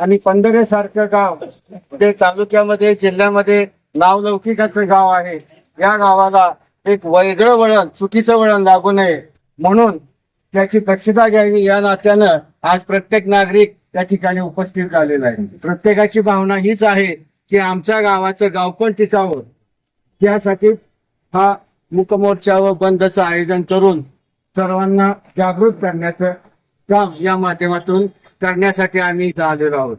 आणि पंधरे सारखं गाव ते तालुक्यामध्ये जिल्ह्यामध्ये नावलौकिकाचं गाव आहे. या गावाला एक वेगळं वळण चुकीचं वळण लागू नये. म्हणून त्याची दक्षता घ्यावी. या नात्यानं आज प्रत्येक नागरिक त्या ठिकाणी उपस्थित झालेला आहे. प्रत्येकाची भावना हीच आहे की आमच्या गावाचं गाव पण टिकावं. त्यासाठी हा मुकमोर्चा व बंदचं आयोजन करून सर्वांना जागृत करण्याचं काम या माध्यमातून करण्यासाठी आम्ही आलेलो आहोत.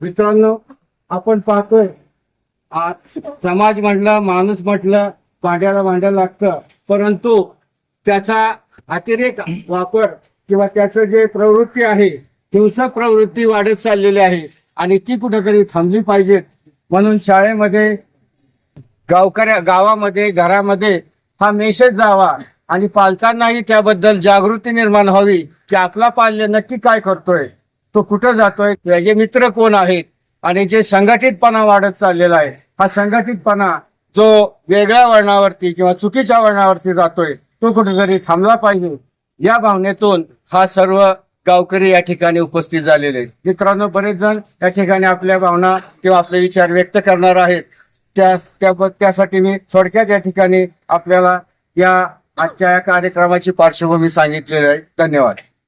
मित्रांनो आपण पाहतोय आज समाज म्हटलं माणूस म्हटलं भांड्याला भांड्या लागतं. परंतु त्याचा अतिरेक वापर किंवा त्याचं जे प्रवृत्ती आहे हिंसक प्रवृत्ती वाढत चाललेली आहे आणि ती कुठेतरी थांबली पाहिजे म्हणून शाळेमध्ये गावकऱ्या गावामध्ये घरामध्ये हा मेसेज जावा. आणि पालकांनाही त्याबद्दल जागृती निर्माण व्हावी की आपला पाल्य नक्की काय करतोय तो कुठं जातोय त्याचे मित्र कोण आहेत आणि जे संघटितपणा वाढत चाललेला आहे हा संघटितपणा जो वेगळ्या वळणावरती किंवा चुकीच्या वळणावरती जातोय तो कुठेतरी थांबला पाहिजे. या भावनेतून हा सर्व गावकरी या ठिकाणी उपस्थित झालेले आहेत. मित्रांनो बरेच जण या ठिकाणी आपल्या भावना किंवा आपले विचार व्यक्त करणार आहेत. त्या त्या- त्यासाठी मी थोडक्यात या ठिकाणी आपल्याला या आजच्या या कार्यक्रमाची पार्श्वभूमी सांगितलेली आहे. धन्यवाद.